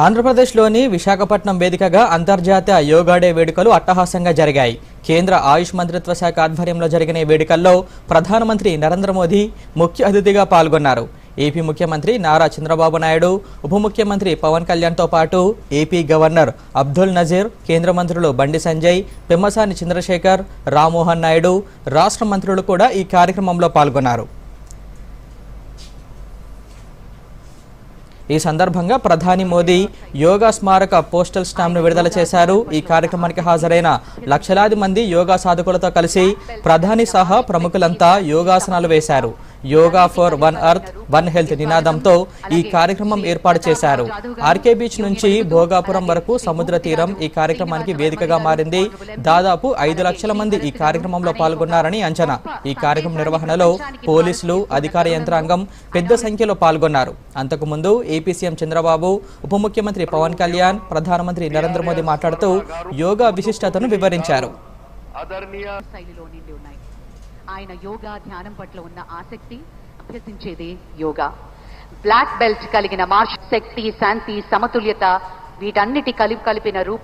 ఆంధ్రప్రదేశ్లోని విశాఖపట్నం వేదికగా అంతర్జాతీయ యోగా డే వేడుకలు అట్టహాసంగా జరిగాయి. కేంద్ర ఆయుష్ మంత్రిత్వ శాఖ ఆధ్వర్యంలో జరిగిన వేడుకల్లో ప్రధానమంత్రి నరేంద్ర మోదీ ముఖ్య అతిథిగా పాల్గొన్నారు. ఏపీ ముఖ్యమంత్రి నారా చంద్రబాబు నాయుడు ఉప ముఖ్యమంత్రి పవన్ కళ్యాణ్తో పాటు ఏపీ గవర్నర్ అబ్దుల్ నజీర్ కేంద్ర మంత్రులు బండి సంజయ్ పెమ్మసాని చంద్రశేఖర్ రామ్మోహన్ నాయుడు రాష్ట్ర మంత్రులు కూడా ఈ కార్యక్రమంలో పాల్గొన్నారు. ఈ సందర్భంగా ప్రధాని మోదీ యోగా స్మారక పోస్టల్ స్టాంప్ను విడుదల చేశారు. ఈ కార్యక్రమానికి హాజరైన లక్షలాది మంది యోగా సాధకులతో కలిసి ప్రధాని సహా ప్రముఖులంతా యోగాసనాలు వేశారు. Yoga for one earth one health నినాదంతో ఈ కార్యక్రమం ఏర్పాటు చేశారు. ఆర్కే బీచ్ నుంచి భోగాపురం వరకు సముద్ర తీరం ఈ కార్యక్రమానికి వేదికగా మారింది. దాదాపు ఐదు లక్షల మంది ఈ కార్యక్రమంలో పాల్గొన్నారని అంచనా. ఈ కార్యక్రమం నిర్వహణలో పోలీసులు అధికార యంత్రాంగం పెద్ద సంఖ్యలో పాల్గొన్నారు. అంతకుముందు ఏపీ సీఎం చంద్రబాబు ఉప ముఖ్యమంత్రి పవన్ కళ్యాణ్ ప్రధానమంత్రి నరేంద్ర మోదీ మాట్లాడుతూ యోగా విశిష్టతను వివరించారు. ఆదరణీయ శైలిలో నిండి ఉన్నాయి ఆయన యోగా ధ్యానం పట్ల ఉన్న ఆసక్తి అభ్యసించేది యోగా. బ్లాక్ బెల్ట్ కలిగిన మార్షల్ శక్తి శాంతి సమతుల్యత వీటన్నిటి కలిపి కలిపిన రూపం